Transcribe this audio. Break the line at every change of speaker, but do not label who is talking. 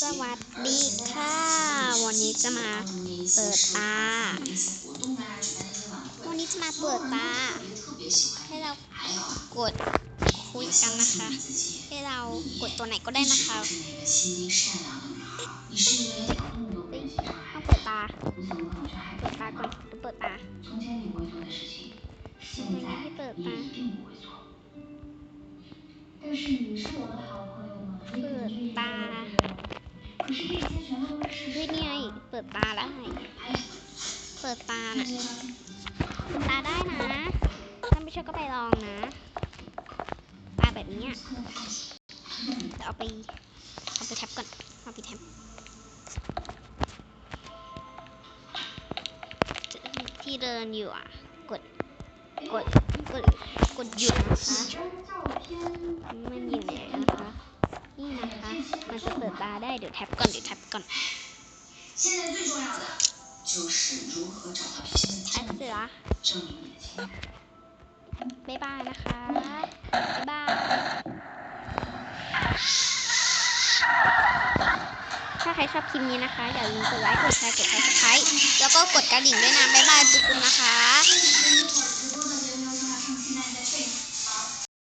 สวัสดีค่ะ วันนี้จะมาเปิดตา วันนี้จะมาเปิดตา ให้เรากดคุยกันนะคะ ให้เรากดตัวไหนก็ได้นะคะต้องเปิดตา เปิดตาก่อนต้องเปิดตาให้เปิดตาเปิดตา เฮ้ยนี่ไงเปิดตาได้ เปิดตาน่ะเปิดตาได้นะถ้าไม่เชื่อก็ไปลองนะ ตาแบบนี้เอาไปเอาไปแท็บก่อนเอาไปแท็บที่เดินอยู่อะ กด กด กด กดหยุดนะคะมันอยู่ไหน นะคะ มันจะเปิดตาได้เดี๋ยวแท็บก่อนเดี๋ยวแท็บก่อนอั
น
เสือบ๊ายบายนะคะ บ๊ายบายถ้าใครชอบคลิปนี้นะคะ อย่าลืมกดไลค์ กดแชร์ กดซับสไครต์แล้วก็กดกระดิ่งด้วยนะ บ๊ายบายจุ๊บ